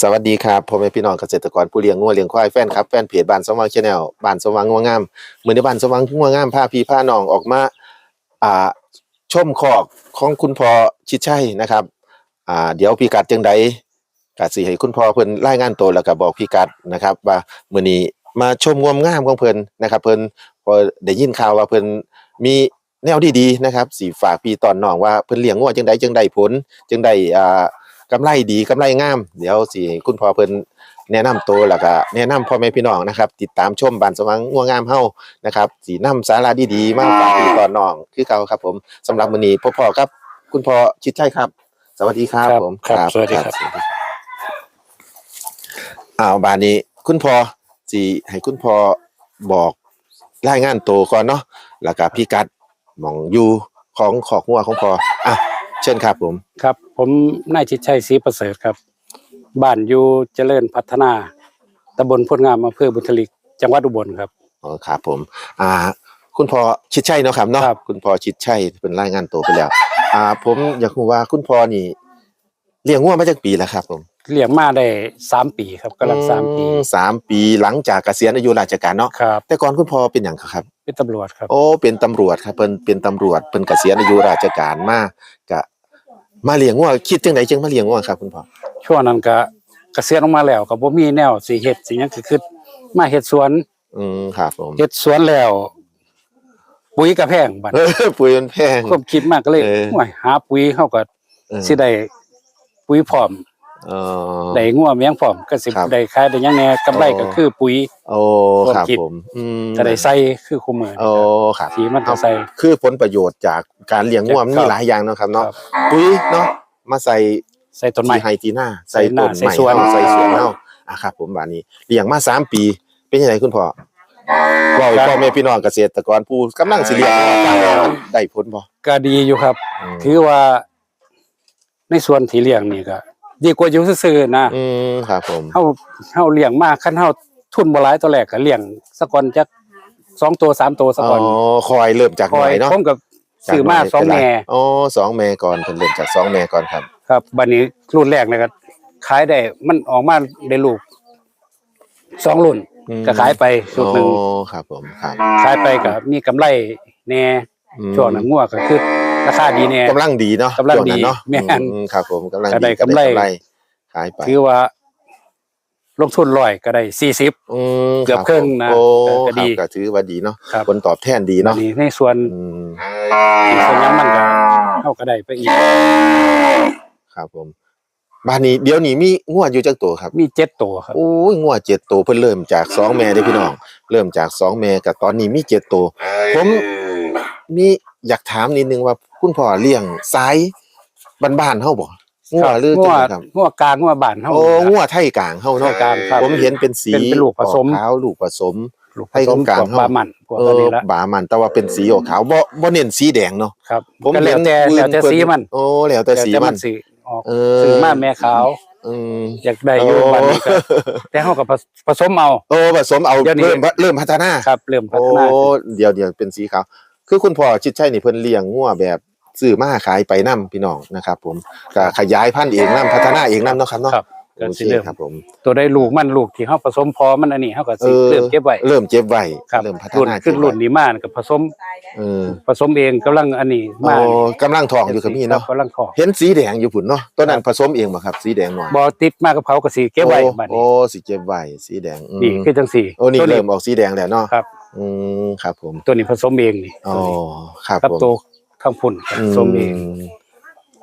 สวัสดีครับพ่อแม่พี่น้องเกษตรกรผู้เลี้ยงงัวเลี้ยงควายแฟนครับแฟนเพจบ้านสว่างชาแนลบ้านสว่างงัวงามเมือในบ้านสว่างงัวงามพาพี่พาน้องออกมาอ่าชมคอกของคุณพ่อชิดชัยนะครับอ่าเดี๋ยวพี่กัดจังใดกัดสิให้คุณพ่อเพิ่นรายงานตัวแล้วก็บอกพี่กัดนะครับว่ามื้อนี้มาชมงวมงามของเพิ่นนะครับ เพิ่นพอได้ยินข่าวว่าเพิ่นมีแนวดีๆนะครับสิฝากพี่ตอนน้องว่าเพิ่นเลี้ยงงัวจังใดจังใดผลจังใดอ่า กำไรดีกำไรงาม เดี๋ยวสิให้คุณพ่อเพิ่นแนะนำตัวแล้วก็แนะนำพ่อแม่พี่น้องนะครับ ติดตามชมบ้านสว่างงัวงามเฮานะครับสินำสาระดีๆ มาฝากพี่ตอนน้องคือเก่าครับ ผมสำหรับมื้อนี้พ่อๆครับ คุณพ่อชิดชัยครับ สวัสดีครับครับผมครับสวัสดีครับสวัสดีอ้าวบานนี้คุณพ่อสิให้คุณพ่อบอกรายงานตัวก่อนเนาะแล้วก็พี่กัดหมองอยู่ของขอกงัวของพ่ออะ เชิญครับผมครับ ผมนายชิดชัยศรีประเสริฐครับ บ้านอยู่เจริญพัฒนาตำบลพลงามอำเภอบุญทลิก จังหวัดอุบลครับอ๋อครับผม อ่า คุณพ่อชิดชัยเนาะครับเนาะครับคุณพ่อชิดชัยเป็นรายงานตัวไปแล้ว อ่า ผมอยากรู้ว่าคุณพ่อนี่ เลี้ยงงัวมาจากปีแล้วครับผมเลี้ยงมาได้สามปีครับกำลังสามปีอืสามปีหลังจากเกษียณอายุราชการเนาะครับแต่ก่อนคุณพ่อเป็นอย่างครับ เป็นตำรวจครับ โอ้เป็นตำรวจครับเป็นเป็นตำรวจเป็นเกษียณอายุราชการมากกะมาเลี้ยงงัวคิดจังไดจึงมาเลี้ยงงัวครับคุณพ่อช่วงนั้นก็เกษียณออกมาแล้วก็บ่มีแนวสิเฮ็ดสิหยังก็คือมาเฮ็ดสวนอืมครับผม เฮ็ดสวนแล้ว ปุ๋ยก็แพงบัด เออปุ๋ยมันแพง ความคิดมากก็เลยเออห่วยหาปุ๋ยเฮาก็เออ สิได้ ปุ๋ยพร้อมเออ ได้งัวเมียงพร้อมก็สิครับ ได้ขายได้หยังแหน่กำไรก็คือปุ๋ย โอ้ครับความคิดผมอืมก็ได้ใส่คือคู่มือโอ้ครับ สีมันก็ใส่ คือผลประโยชน์จากการเลี้ยงงัวมันครัมีบหลายอย่างเนาะครับคเนาะรับ ปุ๋ยเนาะมาใส่ใส่ต้นไม้ ที่ไฮทีหน้าใส่ใส่หต้น้านใส่ไม้สวนเฮาใส่สวนเฮาอะครับ ผมบาดนี้เลี้ยงมาสามปี เป็นยังไงคุณพ่อบอกให้พ่อแม่พี่น้องเกษตรกรผู้กำลังสิเลี้ยงงัวฟังแล้วมันได้ผลบ่ก็ดีอยู่ครับ ม ถือว่า ในส่วนที่เลี้ยงนี่ก็ดีกว่าอยู่ซื่อๆนะอืมครับผมเฮาเฮาเลี้ยงมากคันเฮาทุนบ่หลายตัวแรกก็เลี้ยงสะก่อนจักสองตัวสามตัวสะอ๋ก่อนอคอยเริ่มจากคหอน่อยยเนาะผมกับจากซื้อมาหน่ยสองเป็นไรแม่อ๋อสองแม่ก่อนเพิ่นเริ่มจากสองแม่ก่อนครับครับบัดนี้รุ่นแรกเนี่ยก็ขายได้มันออกมาได้ลูกสองรุ่น อืมก็ขายไปชุดหนึงอ๋อครับผมครับขายไปก็มีกำไรแหน่อืมช่วงนั้นงัวก็คือ ราคาดีแหน่กำลังดีเนาะกำลังดีช่วนั้นเนาะแม่นอืมครับผมกำลังก็ได้ดีกำไรขายไปถือว่า ลงทุนร้อยก็ได้สี่สิบอืมเกือบครึ่งนะโอ้ก็ก็ดีครับก็ถือว่าดีเนาะครับผลตอบแทนดีเนาะนี่ในส่วนอืมอีกส่วนยังมันก็เท่าก็ได้ไปอีกครับผมบ้านนี้เดี๋ยวนี้มีงวดอยู่จักตัวครับ มีเจ็ดตัวครับโอ้ยงวดเจ็ดตัวเพิ่นเริ่มจากสองแม่เด้อพี่น้อง เริ่มจากสองแม่กับตอนนี้มีเจ็ดตัวผม มีอยากถามนิดนึงว่าคุณพ่อเลี้ยงสายบ้านๆเฮาบ่งัวหรืองัจัวงไดครับงัวกลางงัวบ้านเฮาโอ้นี่งัล่ะวไทยกลางเฮาเนาะไทยกลางครับผมเห็นเป็นสีเป็นเป็นลูกผสมออขาวลูกผสมลูกผให้สมกลางพวกเฮาปลามันพวกเออันอนี้ละบามันแต่ว่าเป็นสีออกขาวบ่บ่เน้นสีแดงเนาะครับผมก็แล้วแต่เห็นแล้วแต่เพิ่นสีมันโอ้แล้วแต่สีล้วมันสีออกเออซื้อมาแม่ขาวอืมอยากได้อยู่บ้านนี้ก็แต่เฮาก็ผสผสมเอาโอ้ผสมเอาเดี๋ยวนี้เริ่มเริ่มพัฒนาครับเริ่มพัโอ้ฒนาเดี๋ยวเดี๋ยวเป็นสีขาว คือคุณพ่อชิดชัยนี่เพิ่นเลี้ยงงัวแบบซื้อมาขายไปนํพี่น้องนะครับ ผมก็ขยายพันธุ์เองนํพัฒนาเองนํเนาะครับเนาะครับก็โอสิเคเริ่มครับผมตัวได้ลูกมันลูกที่เฮาผสมพอมันอันนี้เฮาก็เอสิอเริ่มเก็บไว้เริ่มเก็บไว้ครับเริ่มพัฒรุ่นนาขึ้นรุ่นนี้มาก็ผสมเออผสมเองกำลังอันนี้โอ้มากำลังทองอยู่กับพี่เนาะครับกำลังทองเห็นสีแดงอยู่พุ่นเนาะตอนนั้นผสมเองบ่ครับ สีแดงหน่อยบ่ติดมากับเขาก็สิเก็บไว้บัดโอ้นี้โอ้สิเก็บไว้สีแดงอืมนี่คือจังซี่ โอ้นี่ตัวเริ่มออกสีแดงแล้วเนาะครับ อืมครับผมตัวนี้ผสมเองนี่อ๋อครับกับผมตัวข้างพุ่นผสมเองม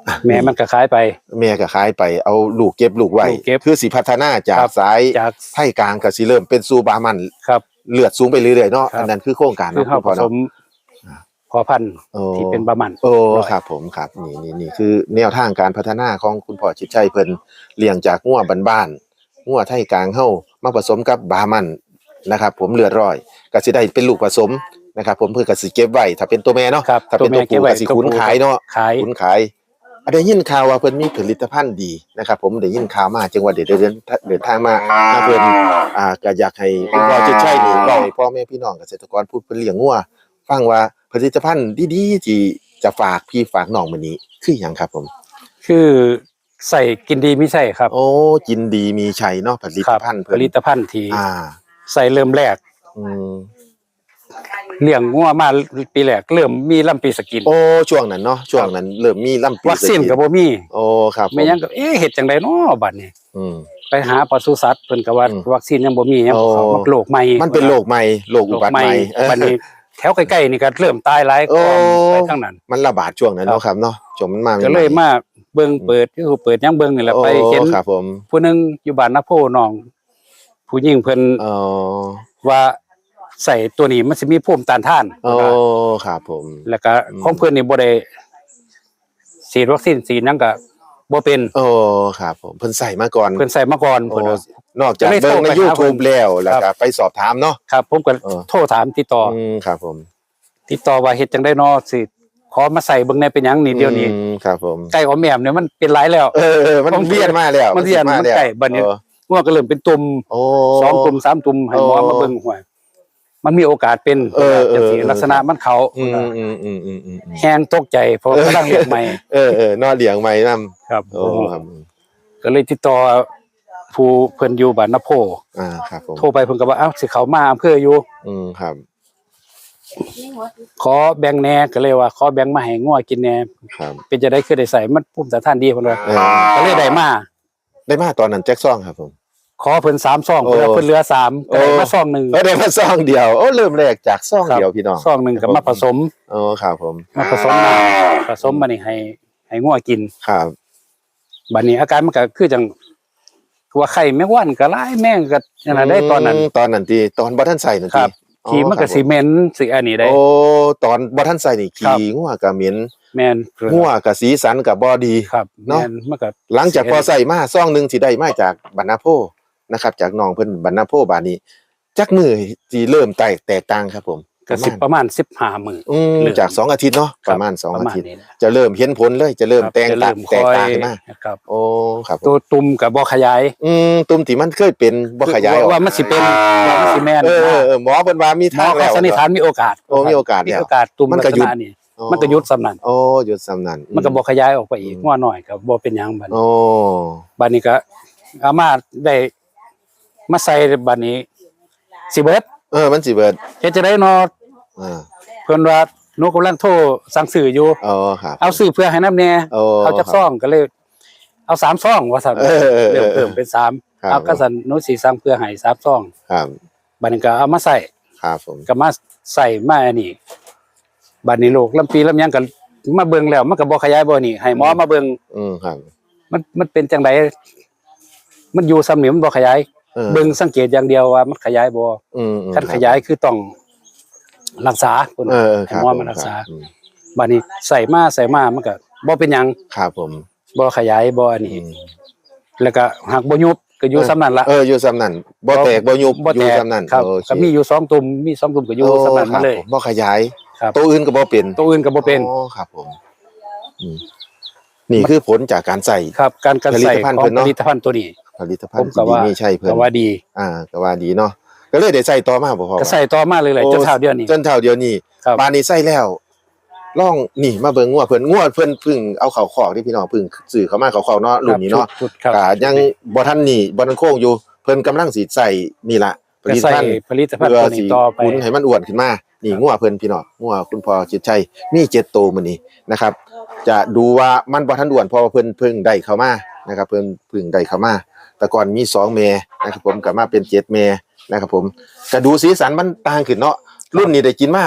อะแม่มันก็ขายไป แม่ก็ขายไปเอาลูกเก็บลูกไว้ลูกเก็บคือสิพัฒนาจากครับสายจากไทยกลางก็สิเริ่มเป็นซูบามันครับ เลือดสูงไปเรื่อยๆเนาะครับอันนั้นคือโครงการคือเนาะเฮาคุณผพ่อสเนาะ มพอพันธุ์โอ้ ที่เป็นบะหมันโอ้ครับผมครับ นี่นี่นี่คือแนวทางการพัฒนาของคุณพ่อชิดชัยเพิ่นเลี้ยงจากงัวบ้านๆงัวไทยกลางเฮามาผสมกับบามันนะครับ ผมเลือดร้อย ก็สิได้เป็นลูกผสมนะครับผมเพื่อก็สิเก็บไว้ถ้าเป็นตัวแม่เนาะครับถ้าเป็นตัวเก็ผู้บไว้ก็สิขุนขายเนาะขายขุนขายอันได้ยินข่าวว่าเพิ่นมีผลิตภัณฑ์ดีนะครับผมได้ยินข่าวมาจังหวัดเดี๋ยวเดินเดินทางมามาเพิ่นอ่าก็อยากให้คุณพ่อจิตชัยนี่บอกให้พ่อแม่พี่น้องเกษตรกรผู้เพิ่นเลี้ยงงัวฟังว่าผลิตภัณฑ์ดีๆที่จะฝากพี่ฝากน้องมื้อนี้คือหยังครับผม คือใส่กินดีไม่ใช่ครับ โอ้กินดีมีชัยเนาะผลิตครับภัณฑ์ผเพิ่นลิตภัณฑ์ที่อ่า ใส่เริ่มแรก อืมเลี้ยงงัวมาปีแรกเริ่มมีลำปีสกิน โอ้ช่วงนั้นเนาะช่วงนั้น เริ่มมีลำปีวัคซีนสก็บ่มีโอ้ครับผแม่ยังก็เอ๊ะเฮ็ดจังได๋น้อบัดนี้อืมไปหาปศุสัตว์เพิ่นก็ว่าอืมวัคซีนยังบ่มียังโอ้เขามันโรคใหม่ มันเป็นโรคใหม่โรคอุโรคบัติใหม่ใหม่เออบัดนี้แถวใกล้ๆนี่ก็เริ่มตายหลายโอ้ก่อนไปทั้งนั้น มันระบาดช่วงนั้นเนาะครับเนาะช่วงมันมาใหม่ๆก็เลยมาเบิ่งเปิดคือเปิดยังเบิ่งนี่แหละไปเห็นโอ้ครับผมผู้หนึงอยู่บ้านนาโพน้อง ผู้หญิงเพิ่นเออว่าใส่ตัวนี้มันสิมีภูมิต้านทานโอ้ครับผม แล้วก็อืมของเพิ่นนี่บ่ได้ฉีดวัคซีนฉีดหยังก็บ่เป็น โอ้ครับผมเพิ่นใส่มาก่อนเพิ่นใส่มาก่อนโอ้เพิ่นว่า นอกจากจะได้เบิ่งในโทรไปหา YouTube แล้วแล้วครัก็บ ไปสอบถามเนาะ ครับ ผมก็เออ โทรถามติดต่อออืมครับผมติดต่อว่าเฮ็ดจังได๋เนาะสิ ขอมาใส่เบิ่งในเป็นหยังนี่เดี๋ยวนี้อืมครับผม ไก่ออมแหมมเนี่ยมันเป็นหลายแล้ว เออเออมันผมเวียนมาแล้วมันเวียนมามันแล้วใกล้บัดนี้ เออ งัวก็เริ่มเป็นตุ่มโอ้สองตุ่มสามตุ่มให้หมอโอ้มาเบิ่งห่วยมันมีโอกาสเป็นเออเออจังซี่เออลักษณะมันเขาอืมอืมอืมอืมอืมอืมแฮงตกใจเพราะกำลังเรียกใหม่เออเออนอเลี้ยงใหม่นํครับโอ้ครับก็เลยติดต่อผู้เพิ่นอยู่บ้านนาโพอ่าครับผมโทรไปเพิ่นก็ว่าเอ้าสิเขามาอำเภออยู่อืมครับ ขอแบ่งแหน่ก็เลยว่า ขอแบ่งมาให้งัวกินแหน่ครับเป็นจะได้คือได้ใส่มันภูมิต้านทานดีเพิ่นว่าเออก็เลยได้มาได้มาตอนนั้นแจ็คซ่องครับผม ขอเพิ่น3ซองโอ้เพิ่นว่าเพิ่นเหลือสามก็ได้โอ้มาซองหนึงเออได้มาซ่องเดียวโอ้เริ่มแรกจากซ่องครับเดียวพี่น้องซองหนึงก็มาผสมโอ้ครับผมมาผสมน้ำผสมมานี่ให้ให้งัวกินครับบัดนี้อาการมันก็คือจังว่าไข่แมงวันก็หลายแม่งก็นั่นน่ะได้ตอนนั้น มตอนนั้นที่ตอนบ่ทันใส่นั่นครับอ๋อขี่มันครัก็บสิเหม็นสิอันนี้ได้ โอ้ตอนบ่ทันใส่นี่ครับ ขี่งัวก็เหม็นแม่นงัวก็สีสันก็บ่ดี ครับเนาะ แม่นมันก็หลังจากพอใส่มาซ่องหนึงสิได้มาจากบรรณาโพ นะครับ จากน้องเพิ่นบรรณาโพบาดนี้จักมือสิเริ่มแตกแตกต่างครับผมก็สิประมาณ15มื้ออืมเริ่มจากสองอาทิตย์เนาะคปบระมาณสองปอาระมาณทิตย์นี้นะจะเริ่มเห็นผลเลยจะเริ่มครับแตงจะต่างเริ่มแตกต่างค่อยขึ้นมาครับโอ้ครับผมตัวตุ่มก็บ่ขยาย อืมตุ่มที่มันเคยเป็นบ่ขยายออกว่ามันสิเป็นว่ามันสิแม่นเออเออเออหมอเพิ่นว่ามีหมอทางเขาแล้วสันนิษฐานมีโอกาสโอ้มีโอกาสมีแล้วโอกาสตุ่มมันลัก็กษหยุดณะนี้อ๋อมันก็หยุดสำนันโอ้หยุดสำนันมันก็บ่ขยายออกไปอีกอืมงัวน้อยก็บ่เป็นหยังบัดนี้โอ้บัดนี้ก็อามาได้ มาใส่บัดนี้สิเบิดเออมันสิเบิดเฮ็ดจะได้เนาะอ่าเพิ่นว่าหนูกำลังโทรสั่งซื้ออยู่ อ๋อครับ เอาซื้อเพื่อให้นำแน่โอ้เอาจักซองก็เลย เอาสามซองว่าซั่นเออเออเออเริ่มเพิ่มเป็นสามครับ เอาก็ซั่นหนูสิสั่งเพื่อให้สามซองครับบัดนี้ก็เอามาใส่ ครับผมก็มาใส่มาอันนี้บัดนี้โลกลำปีลำหยังก็มาเบิ่งแล้วมันก็บ่ขยายบ่นี่ให้หมอมาเบิ่งอืมครับมันมันเป็นจังไดมันอยู่ซ้ำนี่มันบ่ขยาย เออเบิ่งสังเกตอย่างเดียวว่ามันขยายบ่อืมอืมคันขยายคือต้องรักษาพุ่นเออเออให้ครับหมอผมมารักษาอืมบัดนี้ใส่มาใส่มามันก็บ่เป็นหยังครับผมบ่ขยายบ่อันอืนี้มแล้วก็หากบ่ยุบก็อยู่ซ้ำนั้นละเอออยู่ซ้ำนั่นบ่แตกบ่ยุบบ่อแตยู่กซ้ำนั่นครับโอเคก็มีอยู่สองตุ่มมีสองตุ่มก็อยู่ซ้ำนั้นโครัมาบเลยผมบ่ขยายครับตัวอื่นก็บ่เป็นตัวอื่นก็บ่เป็นอ๋อครับผมอืมนี่คือผลจากการใส่ครับ การการใส่ผลิตภัณฑ์ของเพิ่นผเนาะลิตภัณฑ์ตัวนี้ ผลิตภัณผมฑ์ก็ที่ดีว่ามีใช่เพิ่นก็ว่าดี อ่าก็ว่าดีเนาะก็เลยได้ใส่ต่อมาบ่พอก็ใส่ต่อมาเลยเลยโอ้จนเท่าเดียวนี้จนเท่าเดียวนี้ครับบานนี้ใส่แล้วลองนี่มาเบิ่งงัวเพิ่นงัวเพิ่นเพึ่งเอาเข้าคอกที่พี่น้องเพึ่งซื้อเข้ามาเข้าคอกเนาะรุ่นนี้เนาะชุดครับก็ยังบ่ทันนี่บ่ทันโค้งอยู่เพิ่นกำลังสิใส่นี่ล่ะผก็ลิตใส่ภัณฑ์ผลิตภัณฑ์เพื่อตัวสินี้ต่อไปหมุนให้มันอ้วนขึ้นมานี่งัวเพิ่นพี่น้องงัวคุณพ่อจิตชัยมี7ตัวมื้อนี้นะครับ จะดูว่ามันบ่ทันอ้วนเพราะว่าเพิ่นเพิ่งได้เข้ามา นะครับเพิ่นเพิ่งได้เข้ามาแต่ก่อนมีสองแม่นะครับผมก็มาเป็นเจ็ดแม่นะครับผมก็ดูสีสันมันต่างขึ้นเนาะรุ่นนี้ได้กินมา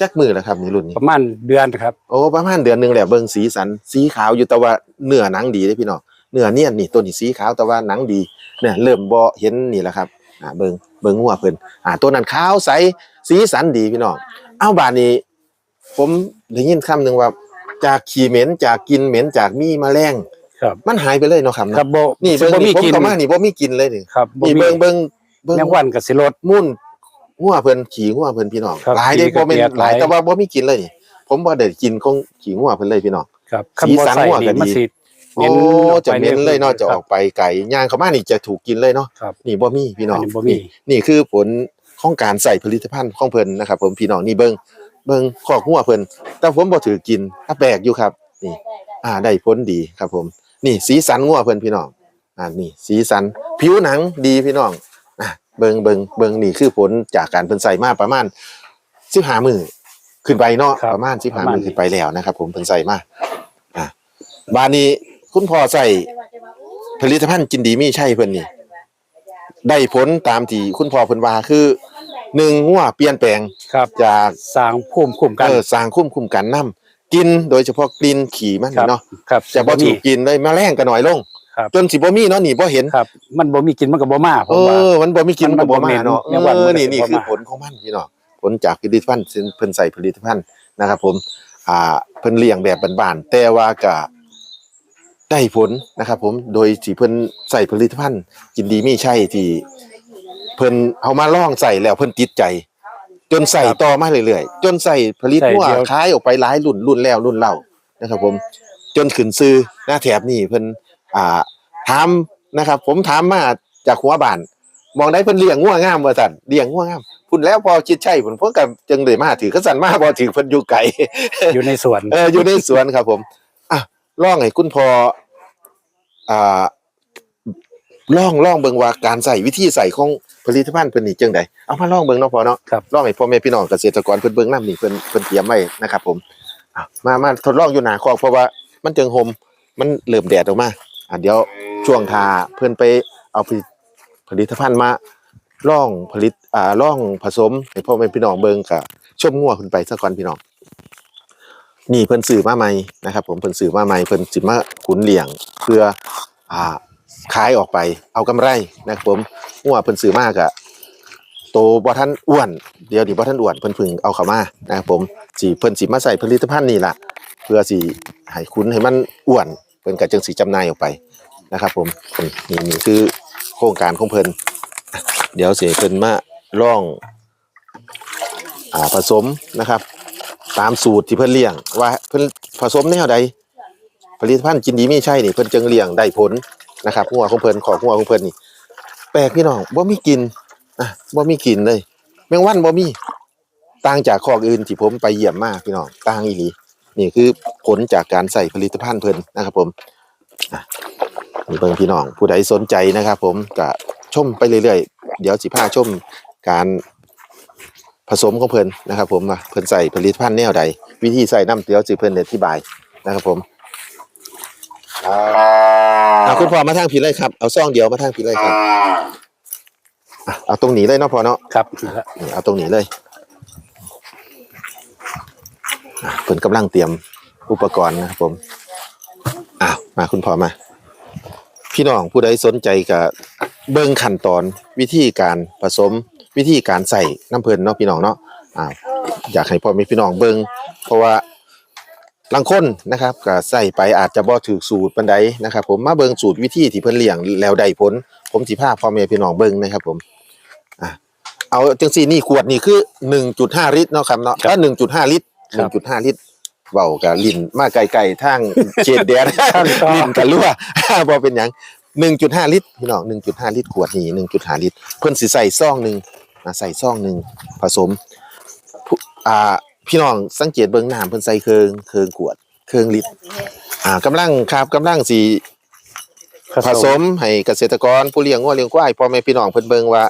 จักมือแล้วครับนี่รุ่นนี้ ประมาณเดือนครับโอ้ประมาณเดือนหนึงแหละเบิ่งสีสันสีขาวอยู่แต่ว่าเนื้อหนังดีเด้พี่น้องเนื้อเนียนนี่ตัวนี้สีขาวแต่ว่าหนังดีเนี่ยเริ่มบ่เห็นนี่แหละครับอ่าเบิ่งเบิ่งงัวเพิ่นอ่าตัวนั้นขาวใสสีสันดีพี่น้องเอ้าบาดนี้ ผมได้ยินคำหนึงว่าจากขี้เหม็นจากกินเหม็นจากมีแมลง ครับ มันหายไปเลยเนาะครับครัเนาะบบ่นี่เบิ่งบ่มีนี่ผมกินเข้ามานี่บ่มีกินเลยนี่ครับบ่นี่มีเบิ่งเบิ่งเบิ่งแมงวันก็สิลดมุ่นงัวเพิ่นขี่งัวเพิ่นพี่น้องครับหลายได้ขี่ก็บ่แม่นเกลียดหลายหลาย แต่ว่าบ่มีกินเลยนี่ผมบ่ได้กินของขี่งัวเพิ่นเลยพี่น้อง ครับสีสันคับ่หัวก็ใส่ดี มันสิโอ้จะเหม็นเลยเนาะจะออกไปไก่ย่างเข้ามานี่จะถูกกินเลยเนาะครับนี่บ่มีพี่น้อง อันนี้บ่มีนี่นี่คือผลของการใส่ผลิตภัณฑ์ของเพิ่นนะครับผมพี่น้องนี่เบิ่งเบิ่งขอกงัวเพิ่นแต่ผมบ่ถือกินถ้าแปลกอยู่ครับ นี่ อ่าได้ผลดีครับผม นี่สีสันงัวเพิ่นพี่น้องอ่านี่สีสัน ผิวหนังดีพี่น้องอะเบิงเบิงเบิงนี่คือผลจากการเพิ่นใส่มาประมาณ15มื้อขึ้นไปเนาะครับประมาณประ15มาณมื้อขึ้นไปแล้วนะครับ ผมเพิ่นใส่มาอะบานนี้คุณพ่อใส่ผลิตภัณฑ์จินดีมีใช่เพิ่นนี่ ได้ผลตามที่คุณพ่อเพิ่นว่าคือหนึ่งงัวเปลี่ยนแปลงครับจากสร้างภูมิคุ้มกัน เออสร้างคุ้มคุมกันน้ำกินโดยเฉพาะกลิ่นขี่มันครับเนาะครับจะบ่ถูกกินเลยแมลงก็น้อยลงครับจนสิบ่มีเนาะนี่บ่เห็นครับมันบ่มีกินมันก็บ่มาผเอมว่าอมันบ่มีกินมัมันนก็บ่บ่มาเนาะเหม็นในวันเอมัอนก็นี่นี่บ่คือมาผลของมันพี่น้องผลจากผลิตภัณฑ์ซึ่งเพิ่นใส่ผลิตภัณฑ์นะครับ ผม อ่าเพิ่นเลี้ยงแบบบ้านๆแต่ว่าก็ได้ผลนะครับ ผมโดยที่เพิ่นใส่ผลิตภัณฑ์กินดีมีใช่ที่เพิ่นเอามาลองใส่แล้วเพิ่นติดใจ จนใส่ต่อมาเรื่อยๆจนใส่ผลิตใส่หัวเดียวขายออกไปหลายรุ่นรุ่นแล้วรุ่นเล่านะครับ ผมจนขึ้นซื้อหน้าแถบนี่เพิ่นอ่าถามนะครับ ผมถามมาจากหัวบ้านมองได้เพิ่นเลี้ยงงัวงามว่าซั่นเลี้ยงงัวงามพุ่นแล้วพอคิดใช่พุ่นเพิ่นก็จึงได้มาถือก็สั่นมาบ่ถือเพิ่นอยู่ไกลอยู่ในสวนเอออยู่ในสวนครับ ผมอะลองให้คุณพออ่าลองลองเบิ่งว่าการใส่วิธีใส่ของ ผลิตภัณฑ์เพิ่นนี่จังไดเอามาลองเบิ่งเนาะพอเนาะครับ ลองให้พ่อแม่พี่น้องเกษตรกรเพิ่นเบิ่งนํนี่เพิ่นเพิ่นเตรียมไว้นะครับ ผมอะมามาทดลองอยู่หน้าคอกเพราะว่ามันจังห่มมันเริ่มแดดออกมาอะเดี๋ยวช่วงทาเพิ่นไปเอาผลิตผลิตภัณฑ์มาลองผลิตอ่าลองผสมให้พ่อแม่พี่น้องเบิ่งก็ชมงัวขึ้นไปซะก่อนพี่น้อง นี่เพิ่นซื้อมาใหม่นะครับ ผมเพิ่นซื้อมาใหม่เพิ่นสิมาขุนเลี้ยงเพื่ออ่า ขายออกไป เอากำไรนะครับผมงัวเพิ่นซื้อมากอะโตบ่ทันอ้วน เดี๋ยวนี้บ่ทันอ้วนเพิ่นพึ่งเอาเข้ามานะครับผมสิเพิ่นสิมาใส่ผลิตภัณฑ์นี่ล่ะ เพื่อสิให้ขุนให้มันอ้วนเพิ่นก็จึงสิจำหน่ายออกไปนะครับ ผมนี่นี่คือโครงการของเพิ่นเดี๋ยวสิเพิ่นมาล่องอ่าผสมนะครับ ตามสูตรที่เพิ่นเลี้ยงว่าเพิ่นผสมแนวใดผลิตภัณฑ์กินดีมีใช่นี่เพิ่นจึงเลี้ยงได้ผล นะครับหัวของเพิ่นของหัวของเพิ่นนี่แปลกพี่น้องบ่มีกินอะบ่มีกินเลย แมงวันบ่มีต่างจากคอกอื่นที่ผมไปเยี่ยมมากพี่น้องต่างอีหลีนี่คือผลจากการใส่ผลิตภัณฑ์เพิ่นนะครับ ผมอะนี่เบิ่งพี่น้อง ผู้ใดสนใจนะครับ ผมก็ชมไปเรื่อยๆ เดี๋ยวสิพาชมการผสมของเพิ่นนะครับ ผมเพิ่นใส่ผลิตภัณฑ์แนวใด วิธีใส่น้ำเตี๋ยวสิเพิ่นอธิบายนะครับ ผม เอาคุณพ่อมาทางผิดเลยครับ เอาซองเดียวมาทางผิดเลยครับอะเอาตรงนี้เลยเนาะพ่อเนาะครับ นี่เอาตรงนี้เลยอะเพิ่นกำลังเตรียมอุปกรณ์นะครับผมอ้าวมาคุณพ่อมา พี่น้องผู้ใดสนใจกับเบิ่งขั้นตอนวิธีการผสมวิธีการใส่น้ำเพิ่นเนาะพี่น้องเนาะอ่าอยากให้พ่อแม่พี่น้องเบิ่งเพราะว่า บางคนนะครับก็ใส่ไปอาจจะบ่ถูกสูตรปานใดนะครับ ผมมาเบิ่งสูตรวิธีที่เพิ่นเลี้ยงแล้วได้ผล ผมสิพาพ่อแม่พี่น้องเบิ่งนะครับผมอะเอาจังซี่นี่ขวดนี่คือ1.5ลิตรเนาะครับเนาะถ้า1.5ลิตร1.5ลิตรเว้ากับลิ้นมาไกลๆทางเขตแดนลิ้นกันรั่วบ่เป็นหยัง1.5 ลิตรพี่น้อง1.5 ลิตรขวดนี่1.5 ลิตร เพิ่นสิใส่ซองหนึงอ่าใส่ซองหนึงผสมผู้อ่า พี่น้องสังเกตเบิ่งน้ำเพิ่นใส่เครื่องเครื่องขวดเครื่องลิตรอ่ากำลังครับกำลังสิผสมให้เกษตรกรผู้เลี้ยงงัวเลี้ยงควายพ่อแม่พี่น้องเพิ่นเบิ่งว่า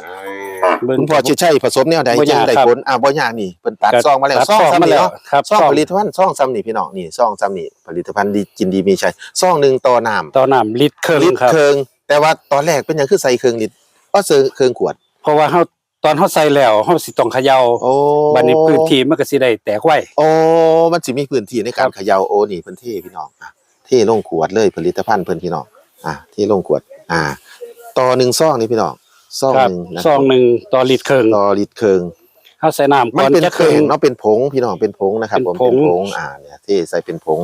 เบิ่งคุณพ่อสิใช้ผสมแนวใดบ่จึยางกได้ครับผลอ่าบ่ยากนี่เพิ่นตัดก็ซองมาแล้วตัดซองซองซ้ำมานี่แล้วเนาะครับซองซองผลิตภัณฑ์ซองซ้ำนี่พี่น้องนี่ซองซ้ำนี่ผลิตภัณฑ์ดีกินดีมีใช้ซองหนึงต่อน้ำต่อน้ำลิตรครึ่งลิตรครับเครื่องแต่ว่าตอนแรกเป็นหยังคือใส่เครื่องลิตรก็ซื้อเครื่องขวด เพราะว่าเฮา ตอนเฮาใส่แล้วเฮาสิต้องเขย่าโอ้บัดนี้พื้นที่มันก็สิได้แตกไว้ โอ้มันสิมีพื้นที่ในการเขย่าโอ้นี่เพิ่นเท่พี่น้องอะเท่ลงขวดเลยผลิตภัณฑ์เพิ่นพี่น้องอะเท่ลงขวด อ่า ต่อหนึ่งซองนี่พี่น้องซองครับหนึ่งนะซองหนึ่งต่อลิตรครึ่งต่อลิตรเครื่องเฮาใส่น้ำมัก่นอนเป็นจะเคครึ่รื่องงเนาะเป็นผงพี่น้องเป็นผงนะครับผมเป็นผงเป็นผงอ่าเนี่ยเท่ใส่เป็นผง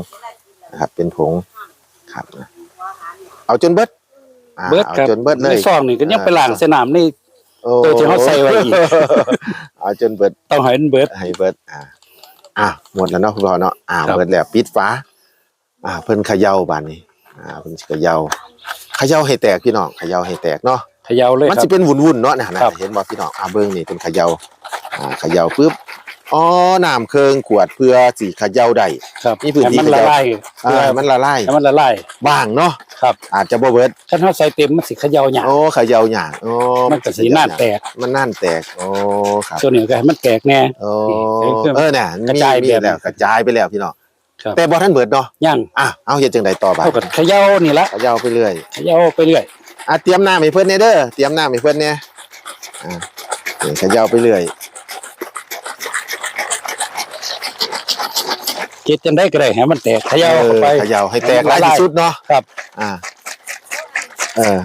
นะครับ เป็นผงครับนะเอาจนเบิดอ่าเบิดเอาครับจนเบิดเลย ในซองนี่ก็ยังไปล้างใส่น้ำนี่โอ้ ตัวที่เขาใส่ไว้อีกเอาจนเบิดต้องให้มันเบิดให้เบิดอ่าอะหมดแล้วเนาะคุณพ่อเนาะอ่าครับเบิดแล้วปิดฟ้า อ่า เพิ่นเขย่าบานนี้ อ่า เพิ่นสิเขย่าเขย่าให้แตกพี่น้องเขย่าให้แตกเนาะเขย่าเลยมันครัสิบเป็นวุ่นๆเนาะนะนะครับเห็นบ่พี่น้องอ่าเบิ่งนี่เป็นเขย่าอ่าเขย่าปึ๊บอ๋อน้ำเครื่องขวดเพื่อสิเขย่าได้ครับนี่พื้นที่ให้มันละลายอ่าให้มันละลายให้มันละลายบ้างเนาะ ครับ อาจจะบ่เบิดคันเฮาใส่เต็มมันสิเขย่าหยาโอ้เขยาวหยางโอ้มันก็สิน่านแตก มันน่านแตกโอ้ครับตัวนี้ก็ให้มันแตกแน่โอ้นี่เครื่องเออน่ะกระจายมีแบบแล้วกระจายไปแล้วพี่น้องครับแต่บ่ทันเบิดเนาะยังอะเอาเฮ็ดจังไดต่อบัดเท่ากับเขย่านี่ละเขยาวไปเรื่อยเขย่าไปเรื่อยอะเตรียมน้ำให้เพิ่นเนี่ยเด้อเตรียมน้ำให้เพิ่นเนี่ยอ่าเขยาวไปเรื่อย เจ็ดจังได้ก็ได้ให้มันแตกเขย่าเข้าไปเออเขยาวให้แตกหลายที่สุดเนาะครับ อ่า เออ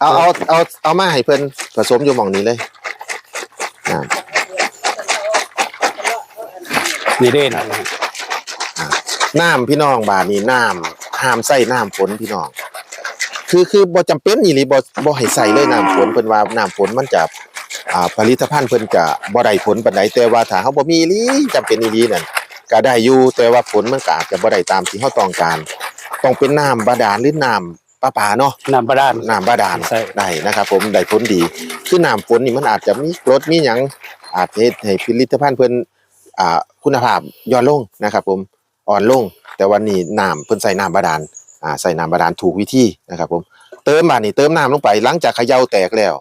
เอาเอาเอาเอามาให้เพิ่นผสมอยู่หม่องนี้เลยอ่านี่เด่นน้ำพี่น้องบาดนี้น้ำห้ามใส่น้ำฝนพี่น้อง คือคือบ่จำเป็นอีหลีบ่บ่ให้ใส่เลยน้ำฝนเพิ่นว่าน้ำฝนมันจะ อ่าผลิตภัณฑ์เพิ่นจะบ่ได้ผลปานใดแต่ว่าถ้าเฮาบ่มีอีหลีจำเป็นอีหลีนั่นก็ได้อยู่แต่ว่าผลมันก็อาจจะบ่ได้ตามที่เฮาต้องการ ต้องเป็นน้ำบาดาลหรือน้ำประปาเนาะ น้ำประดานน้ำบาดาลใช่ ได้นะครับ ผมได้ผลดี คือน้ำฝนนี่มันอาจจะมีกรดมีหยังอาจเฮ็ดให้ผลิตภัณฑ์เพิ่นอ่าคุณภาพย่อนลงนะครับ ผมอ่อนลง แต่วันนี้น้ำเพิ่นใส่น้ำบาดาลอ่าใส่น้ำบาดาลถูกวิธีนะครับ ผมเติมบาดนี่เติมน้ำลงไปหลังจากเขย่าแตกแล้ว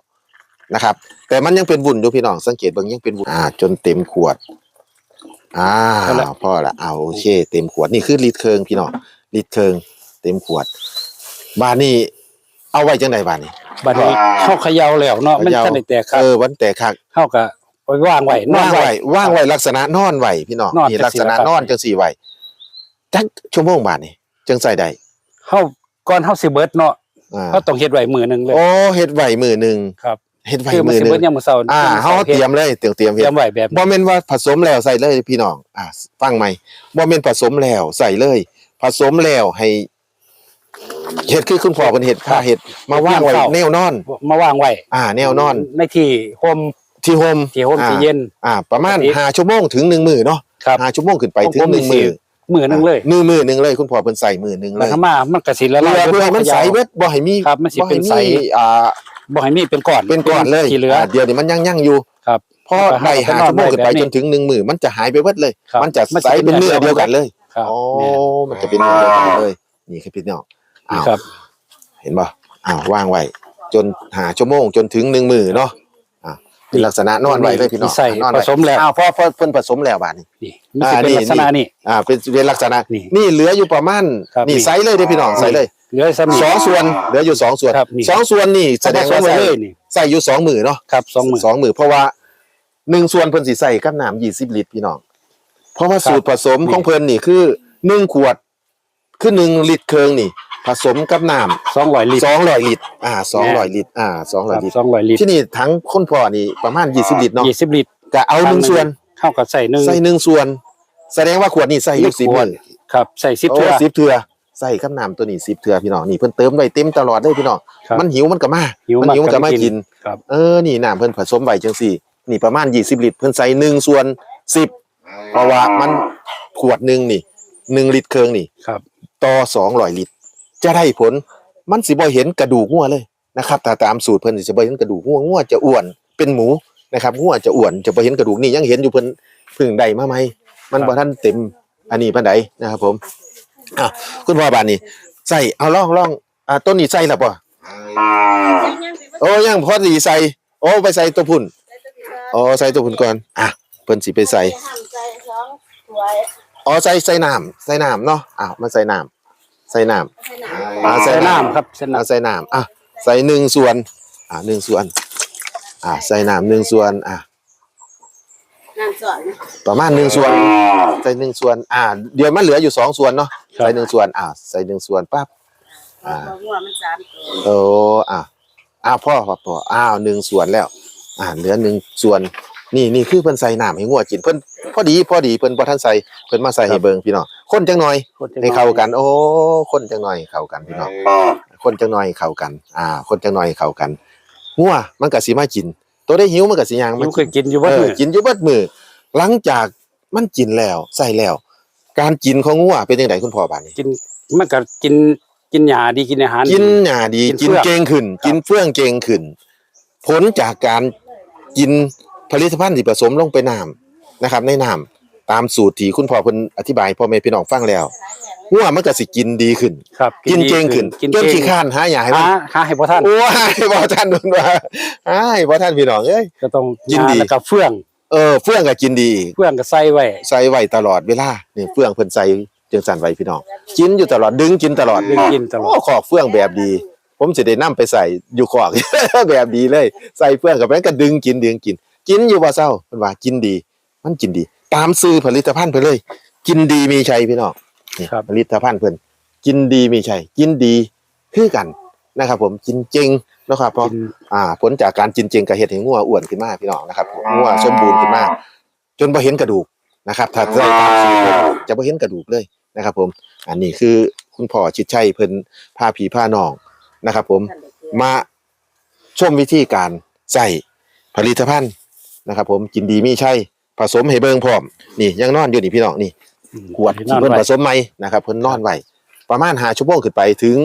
นะครับ แต่มันยังเป็นวุ่นอยู่พี่น้องสังเกตเบิ่งยังเป็นวุ่นอ่า จนเต็มขวด อ่าพอละพอละเอาโอเค เต็มขวดนี่คือลิตรเคิงพี่น้องลิตรเคิงเต็มขวดบานนี้เอาไว้จังไดบานนี้บัดนี้เข้าเขย่าแล้วเนาะมันจะได้แตกครับเออวันแตกคักเข้าก็ไปวางไว้นอนว่างไว้ไว้ว่างไว้ลักษณะนอนไว้พี่น้องนอนนี่จังลักสี่ษณะครับนอนจังสี่ไว้จักชั่วโมงบานนี้จังใส่ได้เข้าก่อนเข้าสิเบิดเนาะอ่าเขาต้องเฮ็ดไว้มือหนึงเลยโอ้เฮ็ดไว้มือหนึงครับ เฮ็ดไว้คือมันมือสิหนึเบิงดยามมื้อเช้าอ่าเฮาเตรียมเลยเตรียมเตรียมเตเฮ็รีดยมไว้แบบบ่แม่นว่าผสมแล้วใส่เลยพี่น้อง อ่าฟังใหม่บ่แม่นผสมแล้วใส่เลย ผสมแล้วให้เฮ็ดคือคุณพ่อเพิ่นเฮ็ดผ้าเฮ็ดมาวางไว้แนวนอน มาวางไว้อ่า แนวนอน ในที่โฮมที่โฮมที่โฮมอ่าที่เย็น อ่า ประมาณปกติห้าชั่วโมงถึงหนึ่งมือเนาะครับห้าชั่วโมงขึ้นไปถึขงองผมหนึ่งนี่มือ มือหนึงเลยมือมือหนึ่งเลยคุณพ่อเพิ่นใส่มือหนึ่งเลแล้วยถ้ามามันก็สิละเพื่ลายอเพื่อให้มันใสเบิดบ่ให้มีครับ มันสิบ่ให้เป็นใสมีอ่าบ่ให้มีเป็นก้อนเป็นก้อนเลยที่เหลือเดี๋ยวนี้มันยังยังอยู่ครับ พอได้หาชั่วโมงขึ้นไปจนถึงหนึ่งมือมันจะหายไปเบิดเลย ครับ มันจะมันสิใสเป็นเนื้อเดียวกันเลยครับอ๋อแม่นมันจะเป็นเนื้อเดียวกันเลยนี่คือพี่น้องอ้าว ครับ เห็นป่ะอ้าววางไว้จนหาชั่วโมงจนถึงหนึ่งมือเนาะอ่า เป็นลักษณะนอนไว้เลยพี่น้องใส่นอนผไว้สมแล้วอ้าวพอพอเพิ่นผสมแล้วบาดนี้ นี่มันสิเป็นอ่านี่ลักษณะนี้อ่าเป็นเป็นลักษณะนี่นี่เหลืออยู่ประมาณครับนี่นี่ ไซส์เลยเด้อพี่น้องไซส์เลยเหลือซ้ำนี่สองส่วนเหลืออยู่สองส่วนครับนี่ สองส่วนนี่แสดงว่าผสมไว้ใส่เลยนี่ใส่อยู่สองมือเนาะครับสองมือสองมือเพราะว่าหนึ่งส่วนเพิ่นสิใส่กับน้ำยี่สิบลิตรพี่น้อง เพราะว่าครับสูตรผสมนี่ของเพิ่นนี่คือหนึ่งขวดคือหนึ่งลิตรเคิงนี่ ผสมกับน้สองร้อยลิำตรสองร้อยลิตรอ่าสองร้อยลิตรอ่าสองร้อยลิตรสองร้อยลิตรที่นี่ทั้งคนพ่อนี่ประมาณยี่สิบลิตรเนาะยี่สิบลิตรก็เอาหนึ่งส่วนเข้ากับใส่หนึ่งใส่หนึ่งส่วน แสดงว่าขวดนี่ใส่อยู่สิบขวดมือครับใส่สิบโอ้เทื่อสิบเทือใส่ข้ามน้ำตัวนี้สิบเทือพี่น้องนี่เพิ่นเติมไว้เต็มตลอดเลยพี่น้องครับมันหิวมันก็มาหิวมันหิวมันก็มากินครับ เออนี่น้ำเพิ่นผสมไว้จังสี่นี่ประมาณยี่สิบลิตรเพิ่นใส่หนึ่งส่วนสิบเพราะว่ามันขวดหนึ่งนี่หนึ่งลิตรเคิงนี่ ครับ ต่อสองร้อยลิตร จะได้ผลมันสิบ่เห็นกระดูกงัวเลยนะครับแต่ตามสูตรเพิ่นสิบ่เห็นกระดูกงัวงัวจะอ้วนเป็นหมูนะครับงัวจะอ้วนจะบ่เห็นกระดูกนี่ยังเห็นอยู่เพิ่นเพึ่งได้มาไหมมันบ่ทันเต็มอันนี้ปานใดนะครับ ผมอะคุณพ่อบานนี่ใส่เอาลองลองอ่าต้นนี้ใส่แล้วป่ะโอ้ยังพอดีใส่โอ้ไปใส่ตัวพุ่นอ๋อใส่ตัวพุ่นก่อนอะเพิ่นสิไปใส่ใส่สองถ้วยอ๋อใส่ใส่น้ำใส่น้ำเนาะอ้าวมาใส่น้ำ ใส่น้ำใส่น้อ่าใส่น้ำครับใส่อ่าน้ำใส่น้ำอะใส่หนึ่งส่วน อ่าหนึ่งส่วน อ่าใส่น้ำหนึ่งส่วนอะำน้ำสอนประมาณหนึ่งส่วน ใส่หนึ่งส่วน อ่า เดี๋ยวมันเหลืออยู่สองส่วนเนาะใส่หนึ่งส่วนอ่าใส่หนึ่งส่วนปั๊บ อ่าบอกว่ามันสามตัวโอ้อะอ้าวพ่อพ่อพ่ออ้าวหนึ่งส่วนแล้ว อ่าเหลือหนึ่งส่วน นี่นี่คือเพิ่นใส่น้ำให้งัวกินเพิ่นพอดีพอดีเพิ่นบ่ทันใส่เพิ่นมาใส่ให้เบิ่งพี่น้องคนจังหน่อย ให้เข้ากัน โอ้คนจังหน่อยเข้ากันพี่น้อง คนจังหน่อยเข้ากัน อ่า คนจังหน่อยเข้ากันงัวมันก็สิมากิน ตัวได้หิวมันก็สิย่างมัมานเคยกินอยู่ว่าเออกินอยู่เบิดมือหลังจากมันกินแล้วใส่แล้ว การกินของงัวเป็นจังไดคุณพ่อบาดนี้ กินมันก็กินกินหญ้าดีกินอาหาร กินหญ้าดีกิกินนเฟื่อง เก่งขึ้น กินเฟื่องเก่งขึ้น ผลจากการกิน ผลิตภัณฑ์ที่ผสมลงไปน้ำนะครับ ในน้ำตามสูตรที่คุณพ่อเพิ่นอธิบายให้พ่อแม่พี่น้องฟังแล้วงัวมันก็สิกินดีขึ้น ครับกินเก่งขึ้นกินจนเก่งขี้ข้านหาหยาให้มันหาหาให้บ่ทันโอ้ยบ่ทันเพิ่นว่าอ้ายบ่ทันพี่น้องเอ้ยก็ต้องกินดีหาแล้วก็เฟื่องเออเฟื่องก็กินดีอีกเฟื่องก็ใส่ไว้ใส่ไว้ตลอดเวลานี่เฟื่องเพิ่นใส่จังสั่นไว้พี่น้องกินอยู่ตลอดดึงกินตลอดดึงกินตลอดโอ้ขอกเฟื่องแบบดี ผมสิได้นํไปใส่อยู่ขอกแบบดีเลย ใส่เฟื่องกับมันก็ดึงกินดึงกิน กินอยู่บ่เศร้าเพิ่นว่ากินดี มันกินดี ตามซื้อผลิตภัณฑ์ไปเลย กินดีมีชัยพี่น้องนี่ครับ ผลิตภัณฑ์เพิ่นกินดีมีชัยกินดีคือกันนะครับ ผมกินจริงเนาะครับเพราะ กิน อ่าผลจากการกินจริงก็เฮ็ดให้งัวอ้วนขึ้นมาพี่น้องนะครับงัวสมบูรณ์ขึ้นมาจนบ่เห็นกระดูกนะครับ ถ้าใส่ตามสูตรเลยจะบ่เห็นกระดูกเลยนะครับ ผม อันนี้คือคุณพ่อชิดชัยเพิ่นพาผีพาน้องนะครับ ผมมาชมวิธีการใส่ผลิตภัณฑ์ นะครับ ผมกินดีมีใช่ผสมให้เบิ่งพร้อมนี่ยังนอนอยู่นี่พี่น้องนี่ขวดที่เพิ่นผสมใหม่นะครับเพิ่นนอนไว้ประมาณ5ชั่วโมงขึ้นไปถึง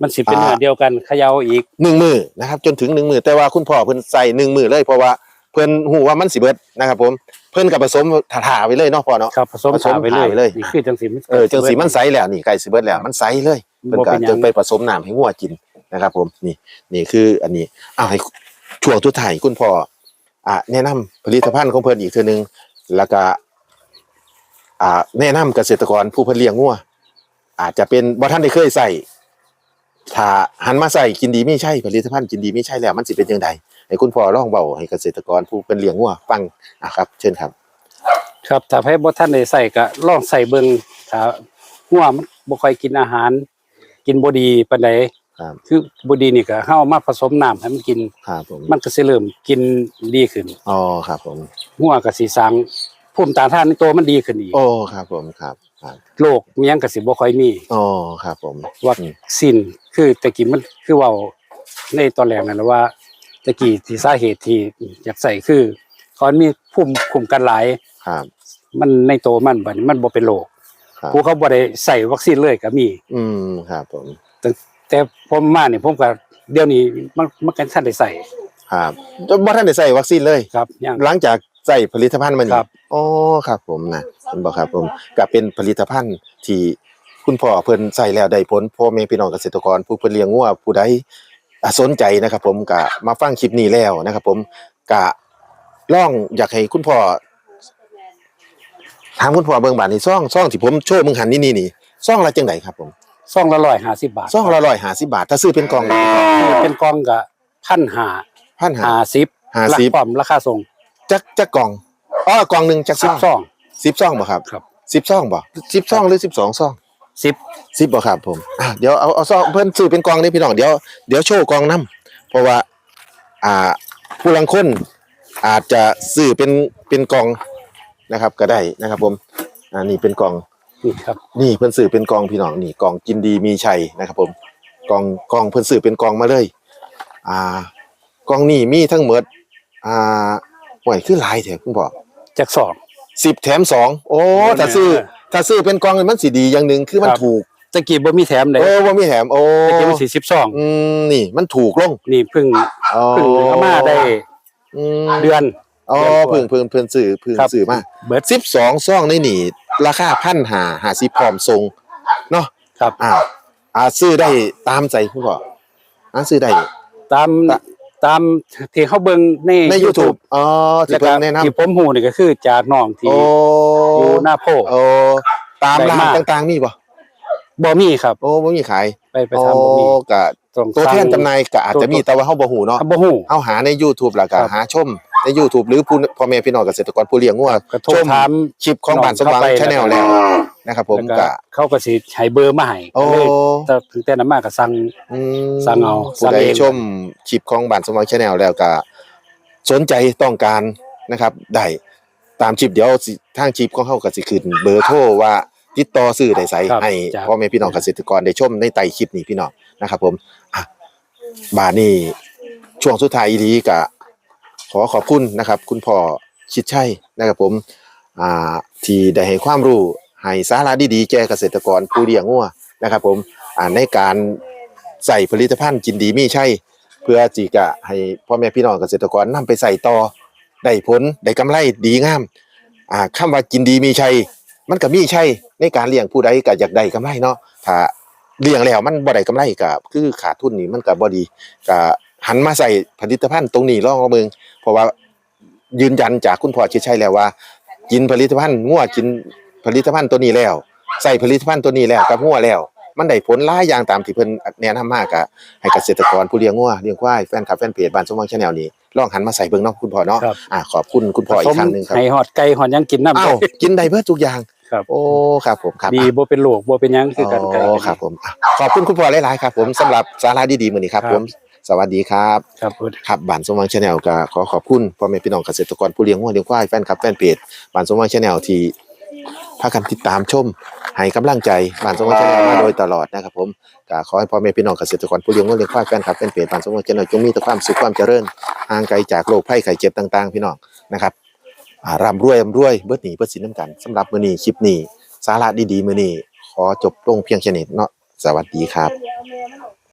มันสิเป็นอ่าเนื้อเดียวกันเขย่าอีกหนึ่งมือนะครับ จนถึงหนึ่งมือแต่ว่าคุณพ่อเพิ่นใส่หนึ่งมือเลยเพราะว่าเพิ่นหูว่ามันสิเบิดนะครับ ผมเพิ่นกับผสมถาๆไว้เลยเนาะพ่อเนาะครับผสมผสมขาไปเลยขายเลยนี่คือจังสีมันเออจังสีมันใสแล้วนี่ไก่สิเบิดแล้วมันใสเลยเพิ่นบ่ก็เป็นหยังจึงไปผสมน้ำให้งัวกินนะครับ ผมนี่นี่คืออันนี้อ้าวให้ช่วงทุดท้ายคุณพ่อ อ่าแนะนำผลิตภัณฑ์ของเพิ่นอีกเทื่อนึงแล้วก็อ่าแนะนำเกษตรกรผู้เพิ่นเลี้ยงงัวอาจจะเป็นบ่ทันได้เคยใส่ถ้าหันมาใส่กินดีไม่ใช่ผลิตภัณฑ์กินดีไม่ใช่แล้ว มันสิเป็นจังไดให้คุณพ่อลองเว้าให้เกษตรกรผู้เพิ่นเลี้ยงงัวฟังอะครับ เชิญครับ ครับถ้าให้บ่ทันได้ใส่ก็ลองใส่เบิ่งถ้าหัวมันบ่ค่อยกินอาหาร กินบ่ดีปานใด ครับคือบ่ดีนี่ก็เฮาเอามาผสมน้ำให้มันกิน ครับผมมันก็สิเริ่มกินดีขึ้นอ๋อครับผม หัวก็สิสร้างภูมิต้านทานในตัวมันดีขึ้นอีกโอ้ครับผมครับครับโรคมีหยังก็สิบ่ค่อยมีอ๋อครับผมวัคซีนคือตะกี้มันคือเว้าในตอนแรกนั่นแหละว่าตะกี้ที่สาเหตุที่อยากใส่คือเขามีภูมิคุ้มกันหลาย ครับ มันในตัวมันบัดนี้มันบ่เป็นโรคครับ ผู้เขาบ่ได้ใส่วัคซีนเลยก็มี อืมครับผมแต่ แต่ผมมานี่ผมก็เดี๋ยวนี้มันมันกันท่านได้ใส่ ครับจนบ่ทันได้ใส่วัคซีนเลยครับยัง หลังจากใส่ผลิตภัณฑ์มันครับ อ๋อครับผมนะเห็นบ่ครับผมก็เป็นผลิตภัณฑ์ที่คุณพ่อเพิ่นใส่แล้วได้ผลพ่อแม่พี่น้องเกษตรกร ผู้เพิ่นเลี้ยงงัวผู้ใดอะสนใจนะครับ ผมก็มาฟังคลิปนี้แล้วนะครับ ผมก็ลองอยากให้คุณพ่อถามคุณพ่อเบิ่งบาดนี้ซ่องซ่องที่ผมโชว์มึงหันนี่นี่นี่ซ่องละจังไดครับผม ซองละ150บาทซ่องละ150บาท ถ้าซื้อเป็นกล่องเป็นกล่องก็1,500พันหา50 50ราคาพร้อมราคาส่งจักจักกล่องอ๋อกล่องหนึ่งจักซอง12สิบซองบ่ครับครับสิบซองบ่สิบซองหรือสิบสองซอง10สิบบ่ครับผมอะเดี๋ยวเอาเอาซองเพิ่นซื้อเป็นกล่องนี่พี่น้องเดี๋ยวเดี๋ยวโชว์กล่องนํเพราะว่าอ่าผู้ลังคนอาจจะซื้อเป็นเป็นกล่องนะครับก็ได้นะครับผมอ่านี่เป็นกล่อง นี่ครับนี่เพิ่นซื้อเป็นกล่องพี่น้องนี่กล่องกินดีมีชัยนะครับ ผมกล่องกล่องเพิ่นซื้อเป็นกล่องมาเลย อ่ากล่องนี่มีทั้งหมดอ่าห่วยคือหลายแท้คุณพ่อจากสองสิบแถมสองโอ้โอ้ถ้าซื้อเนี่ยถ้าซื้อเป็นกล่องนี่มันสิดีอย่างหนึ่งคือมันครับถูกตะกี้บ่มีแถมเลยโอ้ว่ามีแถมโอ้ตะกี้มัน42อืมนี่มันถูกลงนี่เพิ่งอ๋อเพิ่งเอามาได้อืมเดือนอ๋อเดือนกว่าเพิ่งเพิ่งเพิ่งซื้อเพิ่งครับซื้อมาเบิดสิบสองซองนี่นี่ ราคาพันหาหาสิพร้อมทรงเนาะครับ อ่าอ่าซื้อได้ตามใจคุณพ่ออ่าซื้อได้ ตามตะ ตามที่เขาเบิ่งใน ใน YouTube อ๋อที่แล้วก็เพิ่นแนะนำที่ผมฮู้นี่ก็คือจากน้องที่โอ้อยู่หน้าโพโอ้ตามได้ร้านมาก ต่างๆมีบ่บ่มีครับ โอ้บ่มีขายไปไปทำบ่มีโอ้กะต้องตัวแทนสั่งจำหน่ายก็อาจจะมีแต่ว่าเฮาบ่ฮู้เนาะอะบ่ฮู้เอาหาใน YouTube แล้วก็ครับ หาชม ใน YouTube หรือผู้พ่อแม่พี่น้องเกษตรกรผู้เลี้ยงงัวก็โทรชมถามคลิปของบ้านสว่างเข้าไป ชาแนลแล้แล้ววนะครับผมแล้วก็ เขาก็สิให้เบอร์มาให้โอ้ ก็เลยแต่ถึงแต่นั้นมาก็สั่ง อืมสั่งเอาผู้ใดสั่งเอง ชมคลิปของบ้านสว่างชาแนลแล้วก็สนใจต้องการนะครับได้ตามคลิปเดี๋ยวสิทางคลิปของเฮาก็สิขึ้นเบอร์โทรว่าติดต่อซื้อได้ไสครับให้จ้ะ พ่อแม่พี่น้องเกษตรกรได้ชมในใต้คลิปนี้พี่น้องนะครับ ผมอะบาดนี้ช่วงสุดท้ายอีหลีก็ ขอขอบคุณนะครับ คุณพ่อชิดชัยนะครับผมที่ได้ให้ความรู้ให้สาระดีๆแก่เกษตรกรผู้เลี้ยงงัวนะครับ ผมในการใส่ผลิตภัณฑ์กินดีมีใช่เพื่อจีกะให้พ่อแม่พี่น้องเกษตรกรนำไปใส่ต่อได้ผลได้กำไรดีงามอ่าคำว่ากินดีมีชัยมันก็มีชัยในการเลี้ยงผู้ใดก็อยากได้กำไรเนาะถ้าเลี้ยงแล้วมันบ่ได้กำไรก็คือขาดทุนนี่มันก็บ่ดีก็ หันมาใส่ผลิตภัณฑ์ตรงนี้ลองเอาเบิ่งเพราะว่ายืนยันจากคุณพ่อชิดชัยแล้วว่า กินผลิตภัณฑ์งัวกินผลิตภัณฑ์ตัวนี้แล้ว ใส่ผลิตภัณฑ์ตัวนี้แล้วกับงัวแล้ว มันได้ผลหลายอย่างตามที่เพิ่นแนะนำมากอะให้เกษตรกรผู้เลี้ยงงัวเลี้ยงควายแฟนคลับแฟนเพจบ้านสมหวังชาแนลนี้ลองหันมาใส่เบิ่งเนาะคุณพ่อเนาะครับ อ่าขอบคุณคุณพ่ออีกครั้งหนึงครับให้ฮอดไก่ฮอดหยังกินน้ำอ้าวกินได้เบิดทุกอย่าง ครับ โอ้ครับผมครับดีบ่เป็นโรคบ่เป็นหยังคือกันไก่อ๋อครับผมอะขอบคุณคุณพ่อหลายๆครับผมสำหรับสาระดีๆมื้อนี้ครับครับ ผม สวัสดีครับครับครับบ้านสมหวังชาแนลก็ขอขอบคุณพ่อแม่พี่น้องเกษตรกรผู้เลี้ยงวัวเลี้ยงควายแฟนคลับแฟนเพจบ้านสมหวังชาแนลที่พากันติดตามชมให้กำลังใจบ้านสมหวังชาแนลมาโดยตลอดนะครับผมก็ขอให้พ่อแม่พี่น้องเกษตรกรผู้เลี้ยงวัวเลี้ยงควายแฟนคลับแฟนเพจบ้านสมหวังชาแนลจงมีแต่ความสุขความเจริญห่างไกลจากโรคภัยไข้เจ็บต่างๆ พี่น้องนะครับอ่าร่ำรวยร่ำรวยเบิดหนีเบิดสินน้ำกันสำหรับมื้อนี้คลิปนี้สาระดีๆมื้อนี้ขอจบลงเพียงแค่นี้เนาะสวัสดีครับ